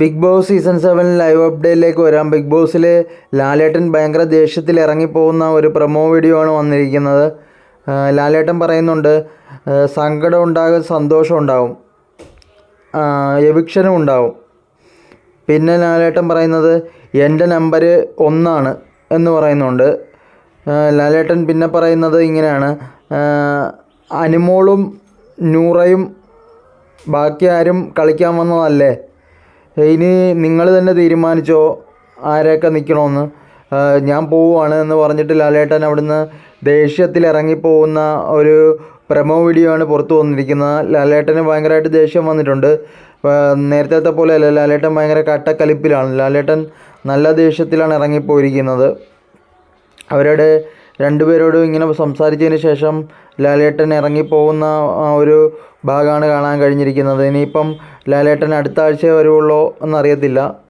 Big boss season seven live അപ്ഡേറ്റിലേക്ക് വരാം. Big ബോസിൽ ലാലേട്ടൻ ഭയങ്കര ദേഷ്യത്തിൽ ഇറങ്ങിപ്പോകുന്ന ഒരു പ്രൊമോ വീഡിയോ ആണ് വന്നിരിക്കുന്നത്. ലാലേട്ടൻ പറയുന്നുണ്ട് സങ്കടം ഉണ്ടാകും സന്തോഷം ഉണ്ടാവും. എവിക്ഷനും ഉണ്ടാവും. പിന്നെ ലാലേട്ടൻ പറയുന്നത് എന്റെ നമ്പർ ഒന്നാണ് എന്ന് പറയുന്നുണ്ട്. ലാലേട്ടൻ പിന്നെ പറയുന്നത് ഇങ്ങനെയാണ് അനുമോളും നൂറയും ബാക്കി ആരും കളിക്കാൻ വന്നതല്ലേ? ഇനി നിങ്ങൾ തന്നെ തീരുമാനിച്ചോ ആരെയൊക്കെ നിൽക്കണമെന്ന് ഞാൻ പോവുകയാണ് എന്ന് പറഞ്ഞിട്ട് ലാലേട്ടൻ അവിടുന്ന് ദേഷ്യത്തിൽ ഇറങ്ങിപ്പോകുന്ന ഒരു പ്രമോ വീഡിയോ ആണ് പുറത്തു വന്നിരിക്കുന്നത്. ലാലേട്ടന് ഭയങ്കരമായിട്ട് ദേഷ്യം വന്നിട്ടുണ്ട്. നേരത്തെ പോലെ പോലെയല്ല ലാലേട്ടൻ ഭയങ്കര കട്ടക്കലിപ്പിലാണ്. ലാലേട്ടൻ നല്ല ദേഷ്യത്തിലാണ് ഇറങ്ങിപ്പോയിരിക്കുന്നത്. അവരുടെ രണ്ടുപേരോടും ഇങ്ങനെ സംസാരിച്ചതിന് ശേഷം ലാലേട്ടൻ ഇറങ്ങിപ്പോകുന്ന ഒരു ഭാഗമാണ് കാണാൻ കഴിഞ്ഞിരിക്കുന്നത്. ഇനിയിപ്പം ലാലേട്ടൻ അടുത്ത ആഴ്ച വരുവുള്ളോ എന്നറിയത്തില്ല.